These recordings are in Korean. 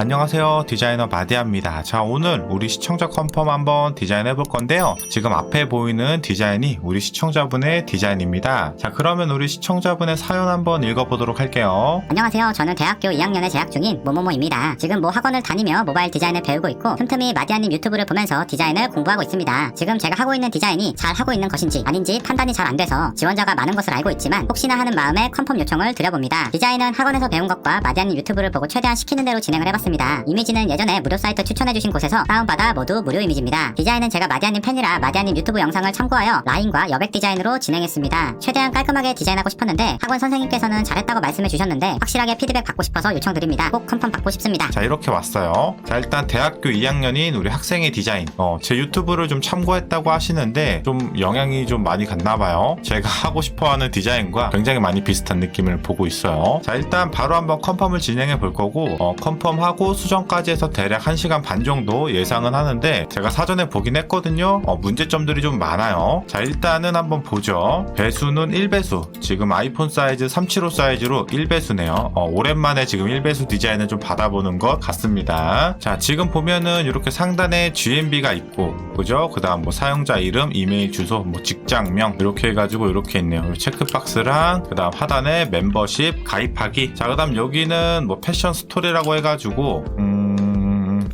안녕하세요 디자이너 마디아입니다 자 오늘 우리 시청자 컨펌 한번 디자인해 볼 건데요 지금 앞에 보이는 디자인이 우리 시청자분의 디자인입니다 자 그러면 우리 시청자분의 사연 한번 읽어보도록 할게요 안녕하세요. 저는 대학교 2학년에 재학 중인 모모모입니다. 지금 뭐 학원을 다니며 모바일 디자인을 배우고 있고 틈틈이 마디아님 유튜브를 보면서 디자인을 공부하고 있습니다. 지금 제가 하고 있는 디자인이 잘 하고 있는 것인지 아닌지 판단이 잘 안 돼서 지원자가 많은 것을 알고 있지만 혹시나 하는 마음에 컨펌 요청을 드려봅니다. 디자인은 학원에서 배운 것과 마디아님 유튜브를 보고 최대한 시키는 대로 진행을 해봤습니다. 이미지는 예전에 무료 사이트 추천해주신 곳에서 다운받아 모두 무료 이미지입니다. 디자인은 제가 마디아님 팬이라 마디아님 유튜브 영상을 참고하여 라인과 여백 디자인으로 진행했습니다. 최대한 깔끔하게 디자인하고 싶었는데 학원 선생님께서는 잘했다고 말씀해 주셨는데 확실하게 피드백 받고 싶어서 요청드립니다. 꼭 컨펌 받고 싶습니다. 자 이렇게 왔어요 자 일단 대학교 2학년인 우리 학생의 디자인 어, 제 유튜브를 좀 참고했다고 하시는데 좀 영향이 좀 많이 갔나 봐요 제가 하고 싶어하는 디자인과 굉장히 많이 비슷한 느낌을 보고 있어요 자 일단 바로 한번 컨펌을 진행해 볼 거고 어, 컨펌하고 수정까지 해서 대략 1시간 반 정도 예상은 하는데 제가 사전에 보긴 했거든요. 어, 문제점들이 좀 많아요. 자 일단은 한번 보죠. 배수는 1배수. 지금 아이폰 사이즈 375 사이즈로 1배수네요. 어, 오랜만에 지금 1배수 디자인을 좀 받아보는 것 같습니다. 자 지금 보면은 이렇게 상단에 GMB가 있고 그죠? 그 다음 뭐 사용자 이름 이메일 주소 뭐 직장명 이렇게 해가지고 이렇게 있네요 체크박스랑 그 다음 하단에 멤버십 가입하기. 자 그 다음 여기는 뭐 패션 스토리라고 해가지고 음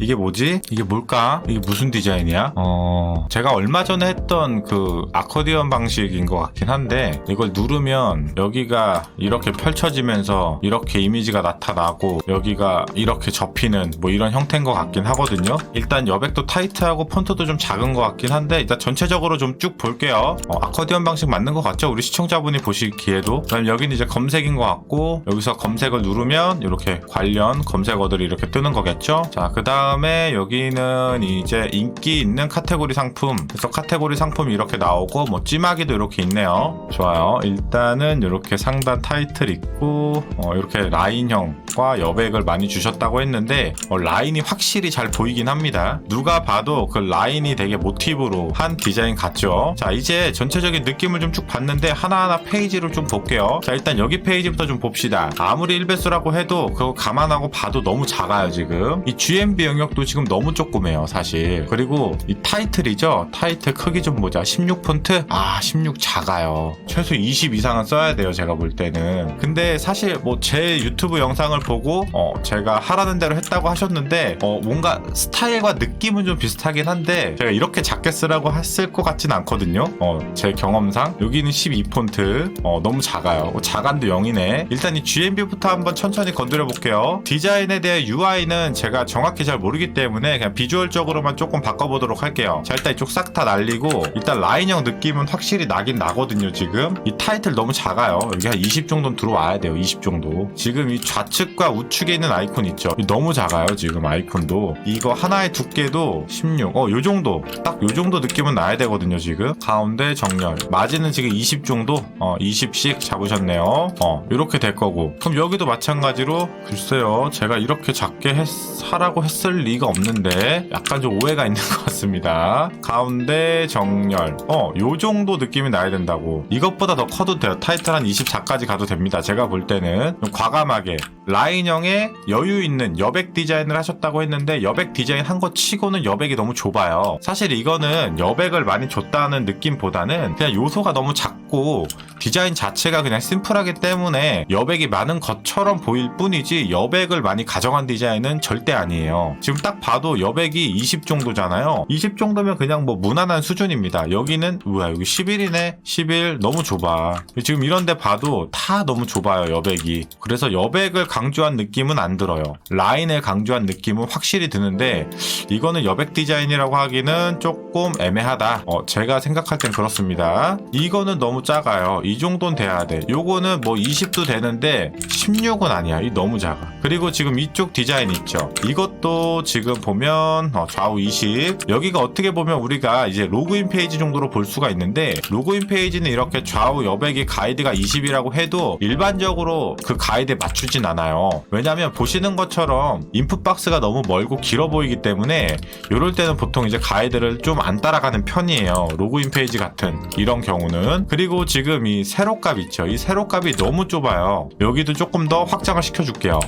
이게 뭐지? 이게 뭘까? 이게 무슨 디자인이야? 어, 제가 얼마 전에 했던 그 아코디언 방식인 것 같긴 한데 이걸 누르면 여기가 이렇게 펼쳐지면서 이렇게 이미지가 나타나고 여기가 이렇게 접히는 뭐 이런 형태인 것 같긴 하거든요. 일단 여백도 타이트하고 폰트도 좀 작은 것 같긴 한데 일단 전체적으로 좀 쭉 볼게요. 어, 아코디언 방식 맞는 것 같죠? 우리 시청자분이 보시기에도. 그다음 여기는 이제 검색인 것 같고 여기서 검색을 누르면 이렇게 관련 검색어들이 이렇게 뜨는 거겠죠? 자, 그 다음 에 여기는 이제 인기 있는 카테고리 상품. 그래서 카테고리 상품이 이렇게 나오고 뭐 찜하기도 이렇게 있네요. 좋아요. 일단은 이렇게 상단 타이틀 있고 어, 이렇게 라인형과 여백을 많이 주셨다고 했는데 어, 라인이 확실히 잘 보이긴 합니다. 누가 봐도 그 라인이 되게 모티브로 한 디자인 같죠? 자, 이제 전체적인 느낌을 좀 쭉 봤는데 하나하나 페이지를 좀 볼게요. 자, 일단 여기 페이지부터 좀 봅시다. 아무리 1배수라고 해도 그거 감안하고 봐도 너무 작아요, 지금. 이 GMB 영역도 지금 너무 조그매요, 사실. 그리고 이 타이틀이죠? 타이틀 크기 좀 보자. 16 폰트? 아, 16 작아요. 최소 20 이상은 써야 돼요, 제가 볼 때는. 근데 사실 뭐 제 유튜브 영상을 보고 어, 제가 하라는 대로 했다고 하셨는데 어, 뭔가 스타일과 느낌은 좀 비슷하긴 한데 제가 이렇게 작게 쓰라고 했을 것 같진 않거든요. 어, 제 경험상 여기는 12 폰트 어, 너무 작아요. 어, 자간도 0이네. 일단 이 GMB부터 한번 천천히 건드려 볼게요. 디자인에 대해 UI는 제가 정확히 잘 모르기 때문에 그냥 비주얼적으로만 조금 바꿔보도록 할게요. 자 일단 이쪽 싹 다 날리고 일단 라인형 느낌은 확실히 나긴 나거든요. 지금 이 타이틀 너무 작아요. 여기 한 20 정도는 들어와야 돼요. 20 정도. 지금 이 좌측과 우측에 있는 아이콘 있죠. 이 너무 작아요. 지금 아이콘도 이거 하나의 두께도 16. 어, 요 정도. 딱 요 정도 느낌은 나야 되거든요. 지금 가운데 정렬. 마진은 지금 20 정도. 어, 20씩 잡으셨네요. 어, 이렇게 될 거고. 그럼 여기도 마찬가지로 글쎄요. 제가 이렇게 작게 했, 하라고 했을 리가 없는데 약간 좀 오해가 있는 것 같습니다. 가운데 정렬. 어, 요 정도 느낌이 나야 된다고. 이것보다 더 커도 돼요. 타이틀 한 24까지 가도 됩니다. 제가 볼 때는 좀 과감하게 라인형에 여유 있는 여백 디자인을 하셨다고 했는데 여백 디자인 한 거 치고는 여백이 너무 좁아요. 사실 이거는 여백을 많이 줬다는 느낌보다는 그냥 요소가 너무 작고 디자인 자체가 그냥 심플하기 때문에 여백이 많은 것처럼 보일 뿐이지 여백을 많이 가져간 디자인은 절대 아니에요. 지금 딱 봐도 여백이 20 정도잖아요. 20 정도면 그냥 뭐 무난한 수준입니다. 여기는 뭐야 여기 11이네 11 너무 좁아. 지금 이런데 봐도 다 너무 좁아요 여백이. 그래서 여백을 강조한 느낌은 안 들어요. 라인을 강조한 느낌은 확실히 드는데 이거는 여백 디자인이라고 하기는 조금 애매하다. 어, 제가 생각할 땐 그렇습니다. 이거는 너무 작아요. 이 정도는 돼야 돼. 요거는 뭐 20도 되는데 16은 아니야. 이 너무 작아. 그리고 지금 이쪽 디자인 있죠. 이것도 지금 보면 어, 좌우 20. 여기가 어떻게 보면 우리가 이제 로그인 페이지 정도로 볼 수가 있는데 로그인 페이지는 이렇게 좌우 여백이 가이드가 20이라고 해도 일반적으로 그 가이드에 맞추진 않아요. 왜냐면 보시는 것처럼 인풋 박스가 너무 멀고 길어 보이기 때문에 이럴 때는 보통 이제 가이드를 좀 안 따라가는 편이에요. 로그인 페이지 같은 이런 경우는 그리고 지금 이 세로값 있죠. 이 세로값이 너무 좁아요. 여기도 조금 더 확장을 시켜줄게요.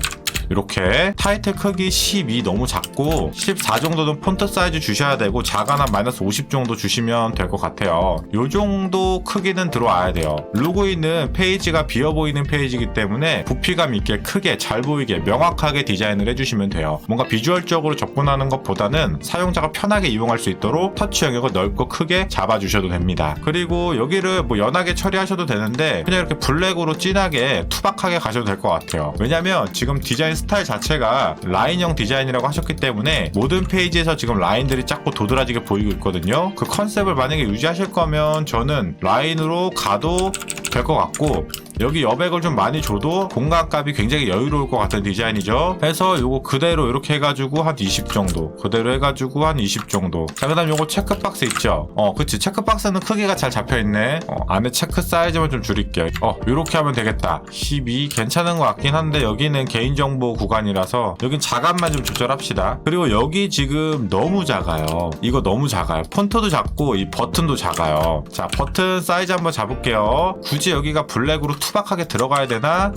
이렇게 타이틀 크기 12 너무 작고 14 정도는 폰트 사이즈 주셔야 되고 작아나 마이너스 50 정도 주시면 될 것 같아요. 요 정도 크기는 들어와야 돼요. 로고있는 페이지가 비어 보이는 페이지이기 때문에 부피감 있게 크게 잘 보이게 명확하게 디자인을 해주시면 돼요. 뭔가 비주얼적으로 접근하는 것보다는 사용자가 편하게 이용할 수 있도록 터치 영역을 넓고 크게 잡아주셔도 됩니다. 그리고 여기를 뭐 연하게 처리하셔도 되는데 그냥 이렇게 블랙으로 진하게 투박하게 가셔도 될 것 같아요. 왜냐면 지금 디자인 스타일 자체가 라인형 디자인이라고 하셨기 때문에 모든 페이지에서 지금 라인들이 작고 도드라지게 보이고 있거든요. 그 컨셉을 만약에 유지하실 거면 저는 라인으로 가도 될 것 같고 여기 여백을 좀 많이 줘도 공간값이 굉장히 여유로울 것 같은 디자인이죠. 해서 요거 그대로 이렇게 해가지고 한 20 정도. 그대로 해가지고 한 20 정도. 자, 그 다음 요거 체크박스 있죠? 어, 그치. 체크박스는 크기가 잘 잡혀있네. 어, 안에 체크 사이즈만 좀 줄일게요. 어, 요렇게 하면 되겠다. 12 괜찮은 것 같긴 한데 여기는 개인정보 구간이라서 여긴 자간만 좀 조절합시다. 그리고 여기 지금 너무 작아요. 이거 너무 작아요. 폰트도 작고 이 버튼도 작아요. 자, 버튼 사이즈 한번 잡을게요. 굳이 여기가 블랙으로 투박하게 들어가야 되나?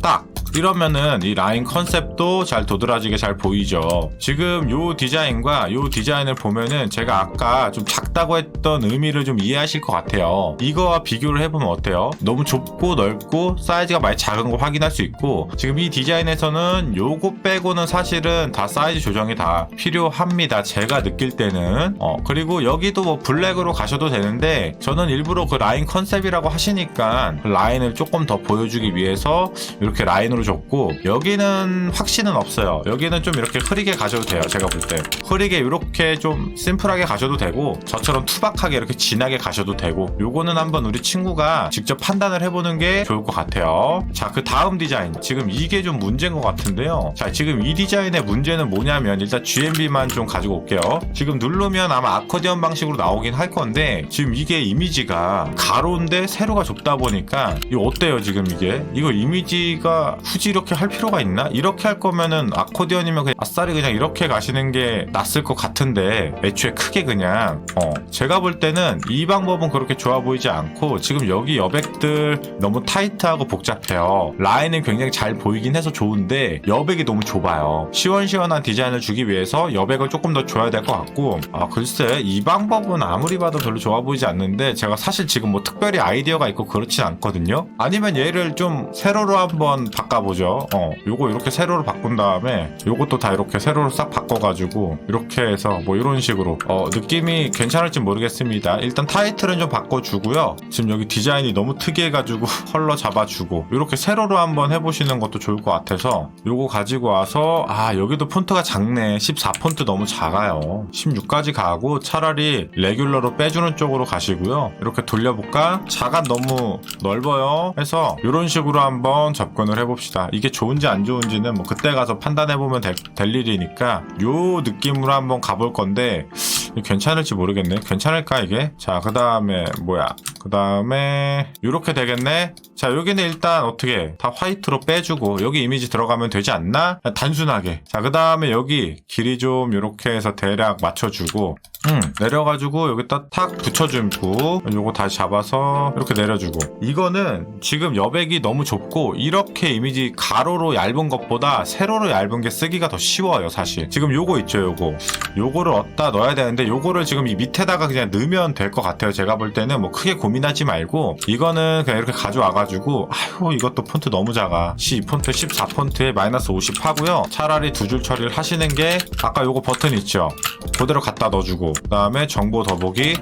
딱 이러면은 이 라인 컨셉도 잘 도드라지게 잘 보이죠. 지금 요 디자인과 요 디자인을 보면은 제가 아까 좀 작다고 했던 의미를 좀 이해하실 것 같아요. 이거와 비교를 해보면 어때요? 너무 좁고 넓고 사이즈가 많이 작은 거 확인할 수 있고 지금 이 디자인에서는 요거 빼고는 사실은 다 사이즈 조정이 다 필요합니다. 제가 느낄 때는 어 그리고 여기도 뭐 블랙으로 가셔도 되는데 저는 일부러 그 라인 컨셉이라고 하시니까 그 라인을 조금 더 보여주기 위해서 이렇게 라인으로 줬고 여기는 확신은 없어요. 여기는 좀 이렇게 흐리게 가셔도 돼요. 제가 볼 때 흐리게 이렇게 좀 심플하게 가셔도 되고 저처럼 투박하게 이렇게 진하게 가셔도 되고 요거는 한번 우리 친구가 직접 판단을 해보는 게 좋을 것 같아요. 자 그 다음 디자인 지금 이게 좀 문제인 것 같은데요. 자 지금 이 디자인의 문제는 뭐냐면 일단 GMB만 좀 가지고 올게요. 지금 누르면 아마 아코디언 방식으로 나오긴 할 건데 지금 이게 이미지가 가로인데 세로가 좁다 보니까 이거 어때요 지금 이게 이거 이미지가 굳이 이렇게 할 필요가 있나? 이렇게 할 거면은 아코디언이면 그냥 아싸리 그냥 이렇게 가시는 게 낫을 것 같은데 애초에 크게 그냥 어 제가 볼 때는 이 방법은 그렇게 좋아 보이지 않고 지금 여기 여백들 너무 타이트하고 복잡해요. 라인은 굉장히 잘 보이긴 해서 좋은데 여백이 너무 좁아요. 시원시원한 디자인을 주기 위해서 여백을 조금 더 줘야 될 것 같고 아 글쎄 이 방법은 아무리 봐도 별로 좋아 보이지 않는데 제가 사실 지금 뭐 특별히 아이디어가 있고 그렇진 않거든요. 아니면 얘를 좀 세로로 한번 바꿔 보죠. 어 요거 이렇게 세로로 바꾼 다음에 요것도 다 이렇게 세로로 싹 바꿔가지고 이렇게 해서 뭐 이런 식으로. 어 느낌이 괜찮을지 모르겠습니다. 일단 타이틀은 좀 바꿔주고요. 지금 여기 디자인이 너무 특이해가지고 컬러 잡아주고 이렇게 세로로 한번 해보시는 것도 좋을 것 같아서 요거 가지고 와서 아 여기도 폰트가 작네. 14 폰트 너무 작아요. 16까지 가고 차라리 레귤러로 빼주는 쪽으로 가시고요. 이렇게 돌려볼까? 자간 너무 넓어요. 해서 이런 식으로 한번 접근을 해봅시다 이게 좋은지 안 좋은지는 뭐 그때 가서 판단해보면 될, 될 일이니까 요 느낌으로 한번 가볼 건데 괜찮을지 모르겠네. 괜찮을까 이게? 자 그 다음에 뭐야 그 다음에 이렇게 되겠네. 자 여기는 일단 어떻게 다 화이트로 빼주고 여기 이미지 들어가면 되지 않나? 단순하게. 자 그 다음에 여기 길이 좀 이렇게 해서 대략 맞춰주고 음, 내려가지고 여기다 탁 붙여주고 요거 다시 잡아서 이렇게 내려주고. 이거는 지금 여백이 너무 좁고 이렇게 이미지 가로로 얇은 것보다 세로로 얇은 게 쓰기가 더 쉬워요 사실. 지금 요거 있죠 요거. 요거를 얻다 넣어야 되는데 요거를 지금 이 밑에다가 그냥 넣으면 될 것 같아요. 제가 볼 때는 뭐 크게 고민 하지 말고 이거는 그냥 이렇게 가져와가지고 아유 이것도 폰트 너무 작아. 12 폰트 14 폰트에 마이너스 50 하고요. 차라리 두 줄 처리를 하시는 게 아까 요거 버튼 있죠? 그대로 갖다 넣어주고 그 다음에 정보 더보기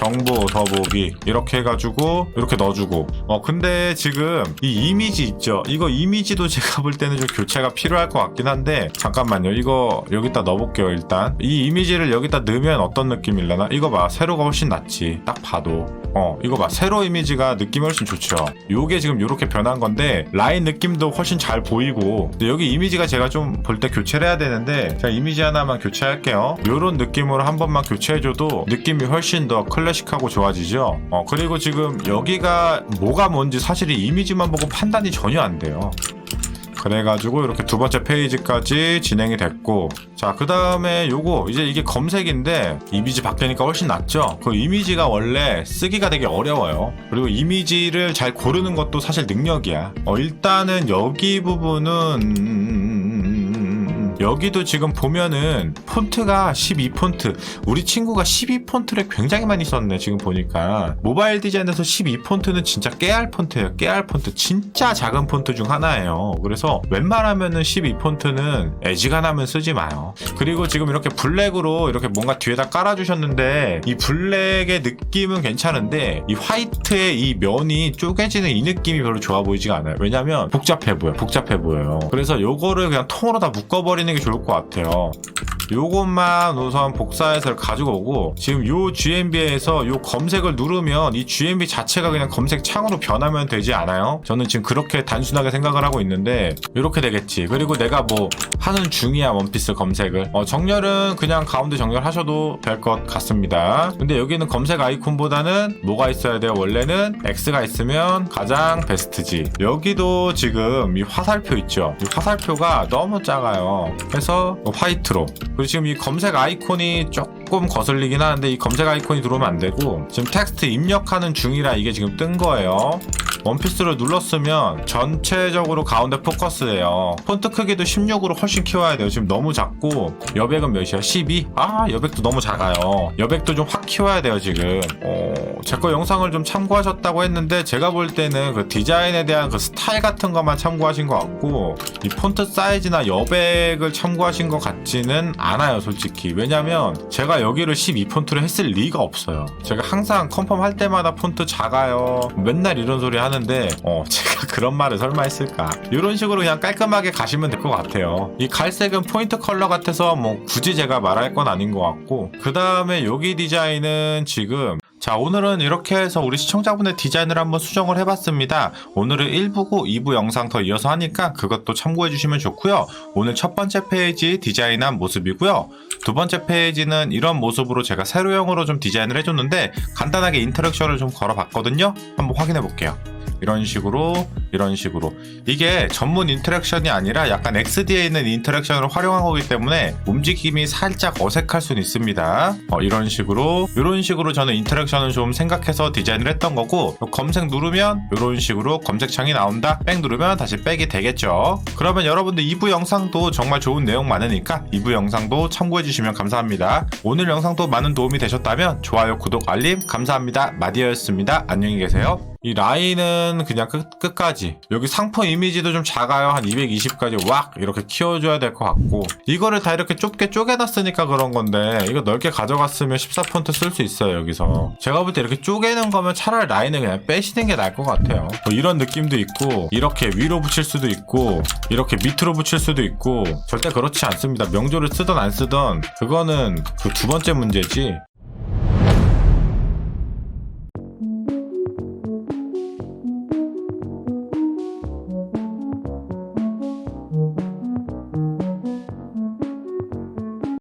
정보 더보기 이렇게 해가지고 이렇게 넣어주고. 어 근데 지금 이 이미지 있죠? 이거 이미지도 제가 볼 때는 좀 교체가 필요할 것 같긴 한데 잠깐만요. 이거 여기다 넣어볼게요 일단. 이 이미지를 여기다 넣으면 어떤 느낌일려나? 이거 봐. 세로가 훨씬 낫지. 딱 봐도. 어 이거 봐. 세로 이미지가 느낌이 훨씬 좋죠. 요게 지금 요렇게 변한 건데 라인 느낌도 훨씬 잘 보이고. 여기 이미지가 제가 좀 볼 때 교체를 해야 되는데 제가 이미지 하나만 교체할게요. 요런 느낌으로 한 번만 교체해줘도 느낌이 훨씬 더 클 래식하고 좋아지죠? 어 그리고 지금 여기가 뭐가 뭔지 사실 이 이미지만 보고 판단이 전혀 안 돼요. 그래가지고 이렇게 두 번째 페이지까지 진행이 됐고 자 그 다음에 요거 이제 이게 검색인데 이미지 바뀌니까 훨씬 낫죠? 그 이미지가 원래 쓰기가 되게 어려워요. 그리고 이미지를 잘 고르는 것도 사실 능력이야. 어 일단은 여기 부분은 여기도 지금 보면은 폰트가 12폰트. 우리 친구가 12폰트를 굉장히 많이 썼네 지금 보니까. 모바일 디자인에서 12폰트는 진짜 깨알 폰트예요 깨알 폰트. 진짜 작은 폰트 중 하나예요. 그래서 웬만하면은 12폰트는 애지간하면 쓰지 마요. 그리고 지금 이렇게 블랙으로 이렇게 뭔가 뒤에다 깔아주셨는데 이 블랙의 느낌은 괜찮은데 이 화이트의 이 면이 쪼개지는 이 느낌이 별로 좋아 보이지가 않아요. 왜냐면 복잡해 보여 복잡해 보여요. 그래서 요거를 그냥 통으로 다 묶어버리는 게 좋을 것 같아요 요것만 우선 복사해서 가지고 오고 지금 요 GMB에서 요 검색을 누르면 이 GMB 자체가 그냥 검색 창으로 변하면 되지 않아요? 저는 지금 그렇게 단순하게 생각을 하고 있는데 이렇게 되겠지. 그리고 내가 뭐 하는 중이야 원피스 검색을. 어, 정렬은 그냥 가운데 정렬하셔도 될 것 같습니다. 근데 여기는 검색 아이콘보다는 뭐가 있어야 돼요? 원래는 X가 있으면 가장 베스트지. 여기도 지금 이 화살표 있죠? 이 화살표가 너무 작아요. 그래서 뭐 화이트로 그리고 지금 이 검색 아이콘이 조금 거슬리긴 하는데 이 검색 아이콘이 들어오면 안 되고 지금 텍스트 입력하는 중이라 이게 지금 뜬 거예요 원피스를 눌렀으면 전체적으로 가운데 포커스예요. 폰트 크기도 16으로 훨씬 키워야 돼요. 지금 너무 작고 여백은 몇이야? 12? 아 여백도 너무 작아요. 여백도 좀 확 키워야 돼요 지금. 어, 제 거 영상을 좀 참고하셨다고 했는데 제가 볼 때는 그 디자인에 대한 그 스타일 같은 것만 참고하신 것 같고 이 폰트 사이즈나 여백을 참고하신 것 같지는 않아요 솔직히. 왜냐면 제가 여기를 12 폰트를 했을 리가 없어요. 제가 항상 컨펌 할 때마다 폰트 작아요. 맨날 이런 소리 하는 데 어 제가 그런 말을 설마 했을까? 이런 식으로 그냥 깔끔하게 가시면 될 것 같아요. 이 갈색은 포인트 컬러 같아서 뭐 굳이 제가 말할 건 아닌 것 같고 그 다음에 여기 디자인은 지금 자 오늘은 이렇게 해서 우리 시청자분의 디자인을 한번 수정을 해봤습니다. 오늘은 1부고 2부 영상 더 이어서 하니까 그것도 참고해 주시면 좋고요. 오늘 첫 번째 페이지 디자인한 모습이고요. 두 번째 페이지는 이런 모습으로 제가 세로형으로 좀 디자인을 해줬는데 간단하게 인터랙션을 좀 걸어봤거든요. 한번 확인해 볼게요 이런 식으로 이런 식으로. 이게 전문 인터랙션이 아니라 약간 XD에 있는 인터랙션을 활용한 거기 때문에 움직임이 살짝 어색할 수는 있습니다. 어, 이런 식으로. 이런 식으로 저는 인터랙션을 좀 생각해서 디자인을 했던 거고 검색 누르면 이런 식으로 검색창이 나온다. 백 누르면 다시 백이 되겠죠. 그러면 여러분들 2부 영상도 정말 좋은 내용 많으니까 2부 영상도 참고해 주시면 감사합니다. 오늘 영상도 많은 도움이 되셨다면 좋아요 구독 알림 감사합니다. 마디어였습니다. 안녕히 계세요 이 라인은 그냥 끝, 끝까지. 여기 상품 이미지도 좀 작아요. 한 220까지 왁! 이렇게 키워줘야 될 것 같고. 이거를 다 이렇게 좁게 쪼개놨으니까 그런 건데 이거 넓게 가져갔으면 14폰트 쓸 수 있어요 여기서. 제가 볼 때 이렇게 쪼개는 거면 차라리 라인을 그냥 빼시는 게 나을 것 같아요. 뭐 이런 느낌도 있고 이렇게 위로 붙일 수도 있고 이렇게 밑으로 붙일 수도 있고. 절대 그렇지 않습니다. 명조를 쓰던 안 쓰던 그거는 그 두 번째 문제지